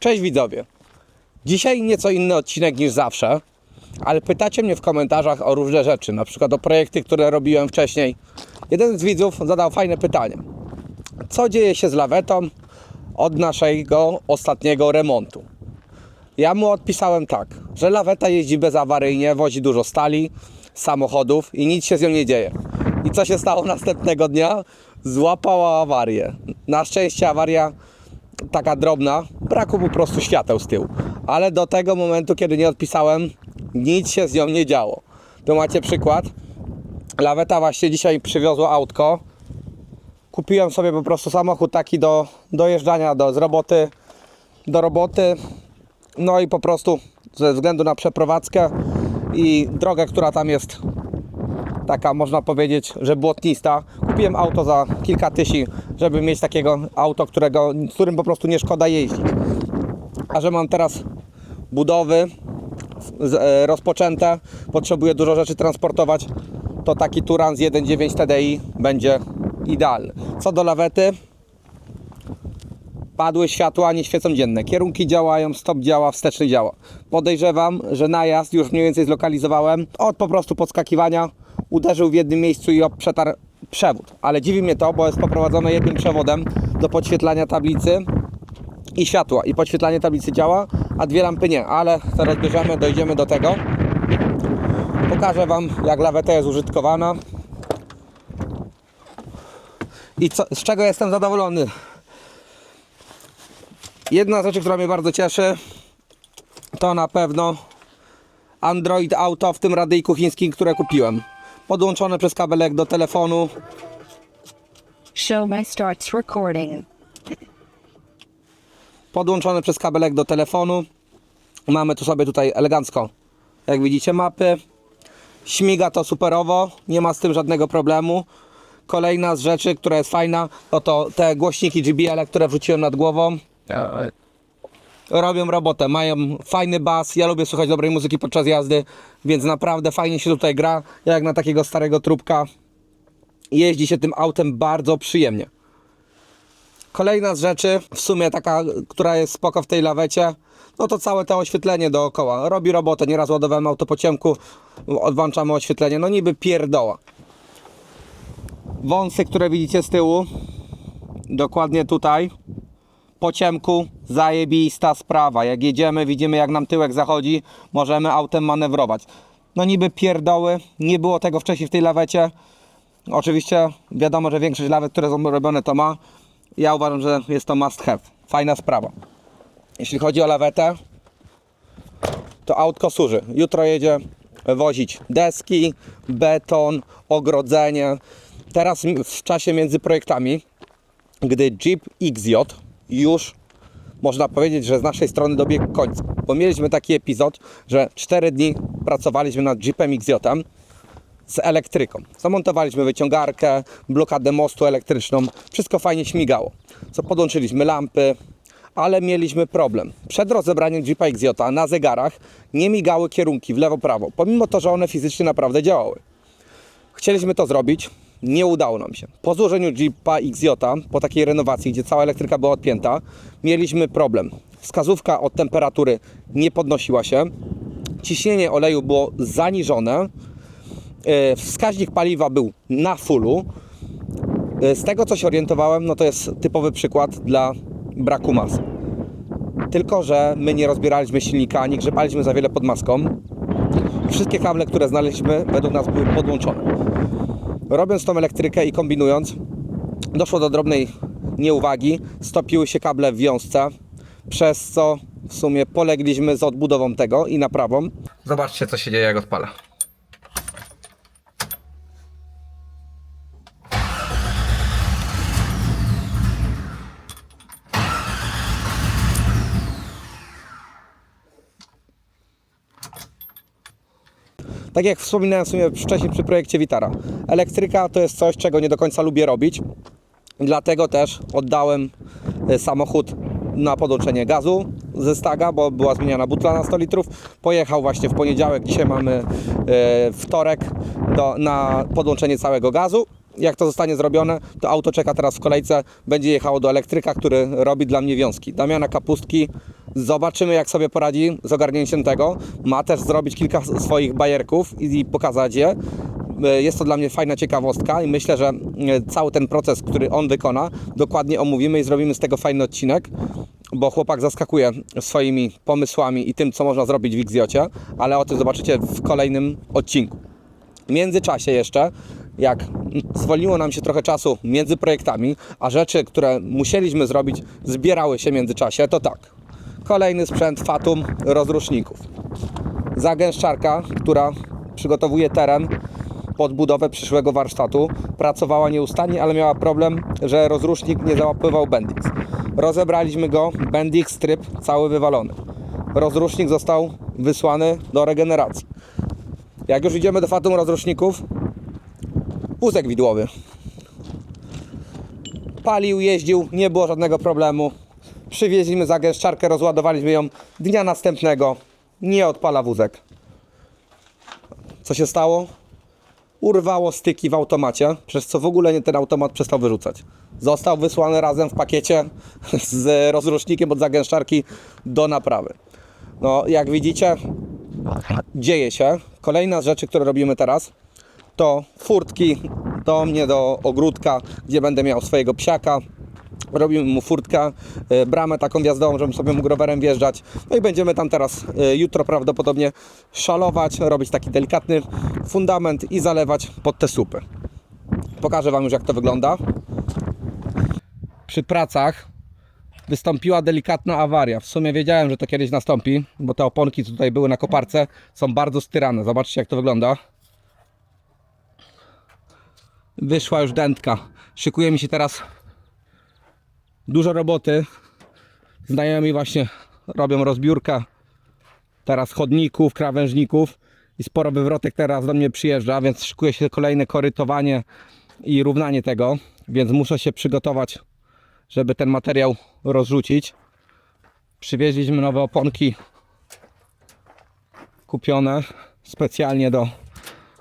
Cześć widzowie. Dzisiaj nieco inny odcinek niż zawsze, ale pytacie mnie w komentarzach o różne rzeczy, na przykład o projekty, które robiłem wcześniej. Jeden z widzów zadał fajne pytanie. Co dzieje się z lawetą od naszego ostatniego remontu? Ja mu odpisałem tak, że laweta jeździ bezawaryjnie, wozi dużo stali, samochodów i nic się z nią nie dzieje. I co się stało następnego dnia? Złapała awarię. Na szczęście awaria taka drobna, brakło po prostu świateł z tyłu. Ale do tego momentu, kiedy nie odpisałem, nic się z nią nie działo. Tu macie przykład. Laweta właśnie dzisiaj przywiozła autko. Kupiłem sobie po prostu samochód taki do dojeżdżania do, z roboty do roboty. No i po prostu ze względu na przeprowadzkę i drogę, która tam jest taka można powiedzieć, że błotnista. Kupiłem auto za kilka tysięcy, żeby mieć takiego auto, którego, z którym po prostu nie szkoda jeździć. A że mam teraz budowy e, rozpoczęte, potrzebuję dużo rzeczy transportować, to taki Turan z 1.9 TDI będzie idealny. Co do lawety, padły światła, nie świecą dzienne. Kierunki działają, stop działa, wsteczny działa. Podejrzewam, że najazd już mniej więcej zlokalizowałem. Od po prostu podskakiwania uderzył w jednym miejscu i przetarł przewód. Ale dziwi mnie to, bo jest poprowadzone jednym przewodem do podświetlania tablicy i światła. I podświetlanie tablicy działa, a dwie lampy nie. Ale to rozbierzemy, dojdziemy do tego. Pokażę Wam, jak laweta jest użytkowana. I co, z czego jestem zadowolony. Jedna rzecz, która mnie bardzo cieszy, to na pewno Android Auto w tym radyjku chińskim, które kupiłem. Podłączone przez kabelek do telefonu. Show my starts recording. Podłączone przez kabelek do telefonu. Mamy tu sobie tutaj elegancko, jak widzicie, mapy. Śmiga to superowo, nie ma z tym żadnego problemu. Kolejna z rzeczy, która jest fajna, to, to te głośniki JBL, które wrzuciłem nad głową. Robią robotę, mają fajny bas, ja lubię słuchać dobrej muzyki podczas jazdy, więc naprawdę fajnie się tutaj gra, jak na takiego starego trupka. Jeździ się tym autem bardzo przyjemnie. Kolejna z rzeczy, w sumie taka, która jest spoko w tej lawecie, no to całe to oświetlenie dookoła. Robi robotę, nieraz ładowałem auto po ciemku, odłączamy oświetlenie, no niby pierdoła. Wąsy, które widzicie z tyłu, dokładnie tutaj, po ciemku zajebista sprawa. Jak jedziemy, widzimy jak nam tyłek zachodzi, możemy autem manewrować. No niby pierdoły, nie było tego wcześniej w tej lawecie. Oczywiście wiadomo, że większość lawet, które są robione to ma. Ja uważam, że jest to must have. Fajna sprawa. Jeśli chodzi o lawetę, to autko służy. Jutro jedzie wozić deski, beton, ogrodzenie. Teraz w czasie między projektami gdy Jeep XJ już można powiedzieć, że z naszej strony dobiegł końca. Bo mieliśmy taki epizod, że 4 dni pracowaliśmy nad Jeepem XJ z elektryką. Zamontowaliśmy wyciągarkę, blokadę mostu elektryczną, wszystko fajnie śmigało. Co podłączyliśmy lampy, ale mieliśmy problem. Przed rozebraniem Jeepa XJ na zegarach nie migały kierunki w lewo-prawo, pomimo to, że one fizycznie naprawdę działały. Chcieliśmy to zrobić, nie udało nam się. Po złożeniu Jeepa XJ, po takiej renowacji, gdzie cała elektryka była odpięta, mieliśmy problem. Wskazówka od temperatury nie podnosiła się, ciśnienie oleju było zaniżone, e, wskaźnik paliwa był na fullu. E, Z tego co się orientowałem, no to jest typowy przykład dla braku masy. Tylko, że my nie rozbieraliśmy silnika, nie grzebaliśmy za wiele pod maską. Wszystkie kable, które znaleźliśmy, według nas były podłączone. Robiąc tą elektrykę i kombinując, doszło do drobnej nieuwagi, stopiły się kable w wiązce, przez co w sumie polegliśmy z odbudową tego i naprawą. Zobaczcie, co się dzieje, jak odpala. Tak jak wspominałem w sumie wcześniej przy projekcie Witara, elektryka to jest coś, czego nie do końca lubię robić. Dlatego też oddałem e, samochód na podłączenie gazu ze staga, bo była zmieniana butla na 100 litrów. Pojechał właśnie w poniedziałek, dzisiaj mamy e, wtorek do, na podłączenie całego gazu. Jak to zostanie zrobione, to auto czeka teraz w kolejce, będzie jechało do elektryka, który robi dla mnie wiązki. Damiana Kapustki Zobaczymy, jak sobie poradzi z ogarnięciem tego. Ma też zrobić kilka swoich bajerków i pokazać je. E, Jest to dla mnie fajna ciekawostka i myślę, że e, cały ten proces, który on wykona, dokładnie omówimy i zrobimy z tego fajny odcinek, bo chłopak zaskakuje swoimi pomysłami i tym, co można zrobić w Xiocie, ale o tym zobaczycie w kolejnym odcinku. W międzyczasie jeszcze, jak zwolniło nam się trochę czasu między projektami, a rzeczy, które musieliśmy zrobić, zbierały się w międzyczasie, to tak. Kolejny sprzęt Fatum rozruszników. Zagęszczarka, która przygotowuje teren pod budowę przyszłego warsztatu, pracowała nieustannie, ale miała problem, że rozrusznik nie załapywał Bendix. Rozebraliśmy go, Bendix tryb cały wywalony. Rozrusznik został wysłany do regeneracji. Jak już idziemy do Fatum rozruszników, wózek widłowy. Palił, jeździł, nie było żadnego problemu. Przywieźliśmy zagęszczarkę, rozładowaliśmy ją dnia następnego. Nie odpala wózek. Co się stało? Urwało styki w automacie, przez co w ogóle nie ten automat przestał wyrzucać. Został wysłany razem w pakiecie z rozrusznikiem od zagęszczarki do naprawy. No, jak widzicie, dzieje się. Kolejna z rzeczy, które robimy teraz, to furtki do mnie, do ogródka, gdzie będę miał swojego psiaka. Robimy mu furtkę, y, bramę taką wjazdową, żebym sobie mógł rowerem wjeżdżać. No i będziemy tam teraz y, jutro prawdopodobnie szalować, robić taki delikatny fundament i zalewać pod te słupy. Pokażę Wam już jak to wygląda. Przy pracach wystąpiła delikatna awaria. W sumie wiedziałem, że to kiedyś nastąpi, bo te oponki, tutaj były na koparce, są bardzo styrane. Zobaczcie, jak to wygląda. Wyszła już dętka. Szykuje mi się teraz dużo roboty. Znajomi właśnie robią rozbiórkę teraz chodników, krawężników i sporo wywrotek teraz do mnie przyjeżdża, więc szykuje się kolejne korytowanie i równanie tego, więc muszę się przygotować, żeby ten materiał rozrzucić. Przywieźliśmy nowe oponki kupione specjalnie do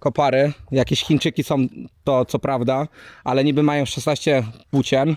kopary. Jakieś Chińczyki są to co prawda, ale niby mają 16 płócien.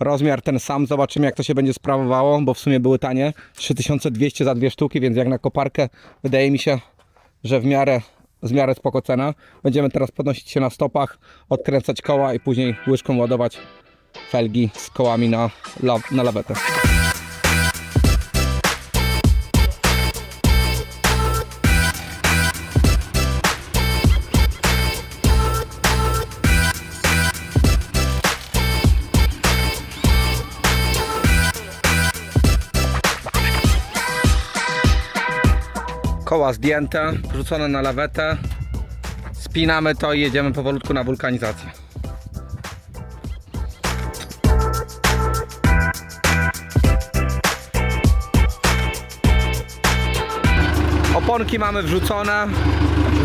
Rozmiar ten sam, zobaczymy jak to się będzie sprawowało, bo w sumie były tanie. 3200 za dwie sztuki, więc jak na koparkę wydaje mi się, że w miarę, w miarę spoko cena. Będziemy teraz podnosić się na stopach, odkręcać koła i później łyżką ładować felgi z kołami na, na lawetę. Koła zdjęte, wrzucone na lawetę. Spinamy to i jedziemy powolutku na wulkanizację. Oponki mamy wrzucone.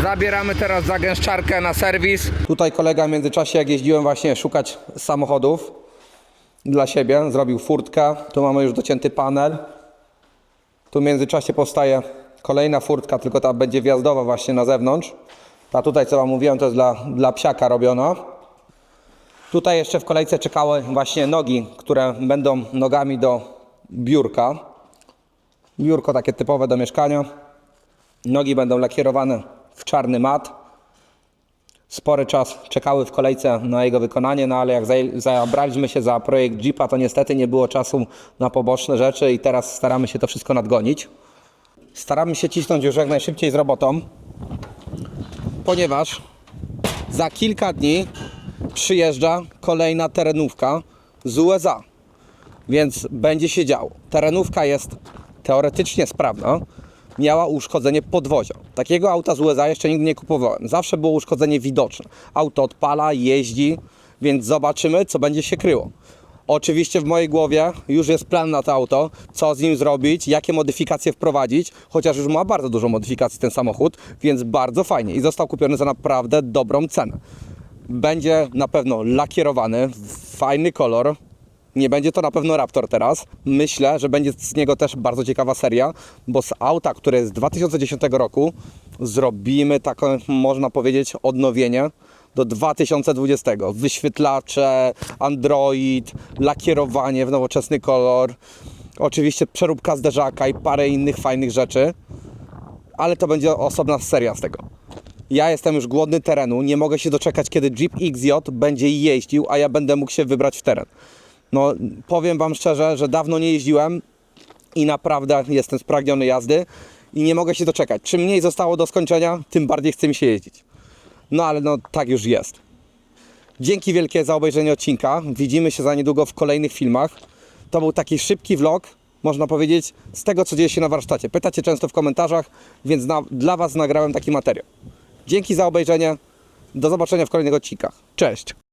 Zabieramy teraz zagęszczarkę na serwis. Tutaj kolega w międzyczasie, jak jeździłem właśnie szukać samochodów dla siebie, zrobił furtkę. Tu mamy już docięty panel. Tu w międzyczasie powstaje kolejna furtka, tylko ta będzie wjazdowa właśnie na zewnątrz. Ta tutaj, co Wam mówiłem, to jest dla, dla psiaka robiona. Tutaj jeszcze w kolejce czekały właśnie nogi, które będą nogami do biurka. Biurko takie typowe do mieszkania. Nogi będą lakierowane w czarny mat. Spory czas czekały w kolejce na jego wykonanie, no ale jak zabraliśmy się za projekt Jeepa, to niestety nie było czasu na poboczne rzeczy i teraz staramy się to wszystko nadgonić. Staramy się cisnąć już jak najszybciej z robotą, ponieważ za kilka dni przyjeżdża kolejna terenówka z USA, więc będzie się działo. Terenówka jest teoretycznie sprawna, miała uszkodzenie podwozia. Takiego auta z USA jeszcze nigdy nie kupowałem. Zawsze było uszkodzenie widoczne. Auto odpala, jeździ, więc zobaczymy, co będzie się kryło. Oczywiście w mojej głowie już jest plan na to auto, co z nim zrobić, jakie modyfikacje wprowadzić, chociaż już ma bardzo dużo modyfikacji ten samochód, więc bardzo fajnie i został kupiony za naprawdę dobrą cenę. Będzie na pewno lakierowany, fajny kolor, nie będzie to na pewno Raptor teraz. Myślę, że będzie z niego też bardzo ciekawa seria, bo z auta, które jest z 2010 roku, zrobimy taką, można powiedzieć, odnowienie do 2020. Wyświetlacze, Android, lakierowanie w nowoczesny kolor. Oczywiście przeróbka zderzaka i parę innych fajnych rzeczy, ale to będzie osobna seria z tego. Ja jestem już głodny terenu, nie mogę się doczekać, kiedy Jeep XJ będzie jeździł, a ja będę mógł się wybrać w teren. No, powiem Wam szczerze, że dawno nie jeździłem i naprawdę jestem spragniony jazdy i nie mogę się doczekać. Czym mniej zostało do skończenia, tym bardziej chce mi się jeździć. No ale no tak już jest. Dzięki wielkie za obejrzenie odcinka. Widzimy się za niedługo w kolejnych filmach. To był taki szybki vlog, można powiedzieć, z tego, co dzieje się na warsztacie. Pytacie często w komentarzach, więc na, dla Was nagrałem taki materiał. Dzięki za obejrzenie. Do zobaczenia w kolejnych odcinkach. Cześć!